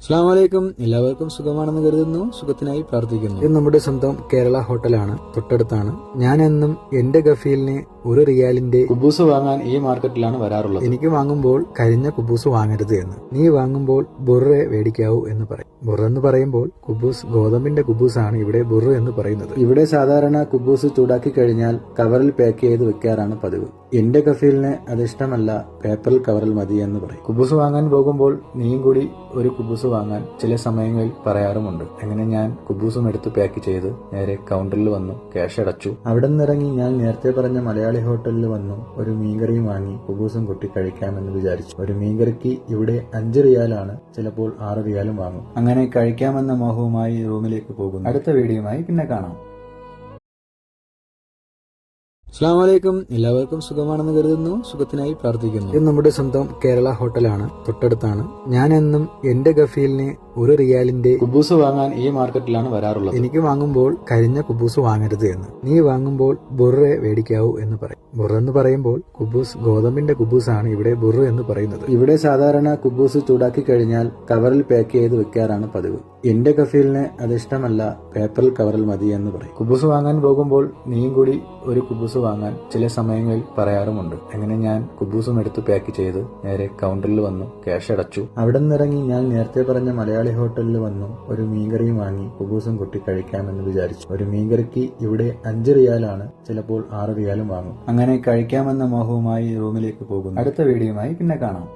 അസ്സാം വലൈക്കും എല്ലാവർക്കും സുഖമാണെന്ന് കരുതുന്നു. സുഖത്തിനായി പ്രാർത്ഥിക്കുന്നു. ഇത് നമ്മുടെ സ്വന്തം കേരള ഹോട്ടലാണ്. തൊട്ടടുത്താണ്. ഞാൻ എന്നും എന്റെ ഗഫീലിന് ഒരു റിയാലിന്റെ കുബൂസ് വാങ്ങാൻ ഈ മാർക്കറ്റിലാണ് വരാറുള്ളത്. എനിക്ക് വാങ്ങുമ്പോൾ കരിഞ്ഞ കുബൂസ് വാങ്ങരുത് എന്ന്. നീ വാങ്ങുമ്പോൾ ബുറെ മേടിക്കാവൂ എന്ന് പറയും. ബുറ എന്ന് പറയുമ്പോൾ കുബൂസ് ഗോതമ്പിന്റെ കുബൂസ് ആണ് ഇവിടെ ബുറ എന്ന് പറയുന്നത്. ഇവിടെ സാധാരണ കുബൂസ് ചൂടാക്കി കഴിഞ്ഞാൽ കവറിൽ പാക്ക് ചെയ്ത് വെക്കാറാണ് പതിവ്. എന്റെ കഫീലിന് അത് ഇഷ്ടമല്ല പേപ്പറിൽ കവറിൽ മതി എന്ന് പറയും. കുബൂസ് വാങ്ങാൻ പോകുമ്പോൾ നീയും കൂടി ഒരു കുബൂസ് വാങ്ങാൻ ചില സമയങ്ങളിൽ പറയാറുമുണ്ട്. അങ്ങനെ ഞാൻ കുബൂസും എടുത്ത് പാക്ക് ചെയ്ത് നേരെ കൗണ്ടറിൽ വന്നു ക്യാഷ് അടച്ചു. അവിടെ നിന്നിറങ്ങി ഞാൻ നേരത്തെ പറഞ്ഞ മലയാളി ഹോട്ടലിൽ വന്നു ഒരു മീൻകറിയും വാങ്ങി കുബൂസും കൊട്ടി കഴിക്കാമെന്ന് വിചാരിച്ചു. ഒരു മീൻകറിക്ക് ഇവിടെ അഞ്ച് റിയാലാണ് ചിലപ്പോൾ ആറ് റിയാലും വാങ്ങും. അങ്ങനെ കഴിക്കാമെന്ന മോഹവുമായി റൂമിലേക്ക് പോകുന്നു. അടുത്ത വീഡിയോയുമായി പിന്നെ കാണാം. അസ്സാം വലൈക്കും എല്ലാവർക്കും സുഖമാണെന്ന് കരുതുന്നു. സുഖത്തിനായി പ്രാർത്ഥിക്കുന്നു. ഇത് നമ്മുടെ സ്വന്തം കേരള ഹോട്ടലാണ്. തൊട്ടടുത്താണ്. ഞാൻ എന്നും എന്റെ ഗഫീലിന് ഒരു റിയാലിന്റെ കുബൂസ് വാങ്ങാൻ ഈ മാർക്കറ്റിലാണ് വരാറുള്ളത്. എനിക്ക് വാങ്ങുമ്പോൾ കരിഞ്ഞ കുബൂസ് വാങ്ങരുത് എന്ന്. നീ വാങ്ങുമ്പോൾ ബുറെ മേടിക്കാവൂ എന്ന് പറയും. ബുറ എന്ന് പറയുമ്പോൾ കുബൂസ് ഗോതമ്പിന്റെ കുബൂസ് ആണ് ഇവിടെ ബുറ എന്ന് പറയുന്നത്. ഇവിടെ സാധാരണ കുബൂസ് ചൂടാക്കി കഴിഞ്ഞാൽ കവറിൽ പാക്ക് ചെയ്ത് വെക്കാറാണ് പതിവ്. എന്റെ കഫീലിന് അത് ഇഷ്ടമല്ല പേപ്പറിൽ കവറിൽ മതി എന്ന് പറയും. കുബൂസ് വാങ്ങാൻ പോകുമ്പോൾ നീയും കൂടി ഒരു കുബൂസ് വാങ്ങാൻ ചില സമയങ്ങളിൽ പറയാറുമുണ്ട്. അങ്ങനെ ഞാൻ കുബൂസും എടുത്ത് പാക്ക് ചെയ്ത് നേരെ കൗണ്ടറിൽ വന്നു ക്യാഷ് അടച്ചു. അവിടെ നിന്നിറങ്ങി ഞാൻ നേരത്തെ പറഞ്ഞ മലയാളി ഹോട്ടലിൽ വന്നു ഒരു മീൻകറിയും വാങ്ങി കുബൂസും കുട്ടി കഴിക്കാമെന്ന് വിചാരിച്ചു. ഒരു മീൻകറിക്ക് ഇവിടെ അഞ്ച് റിയാലാണ് ചിലപ്പോൾ ആറ് റിയാലും വാങ്ങും. അങ്ങനെ കഴിക്കാമെന്ന മോഹവുമായി റൂമിലേക്ക് പോകുന്നു. അടുത്ത വീഡിയോയുമായി പിന്നെ കാണാം.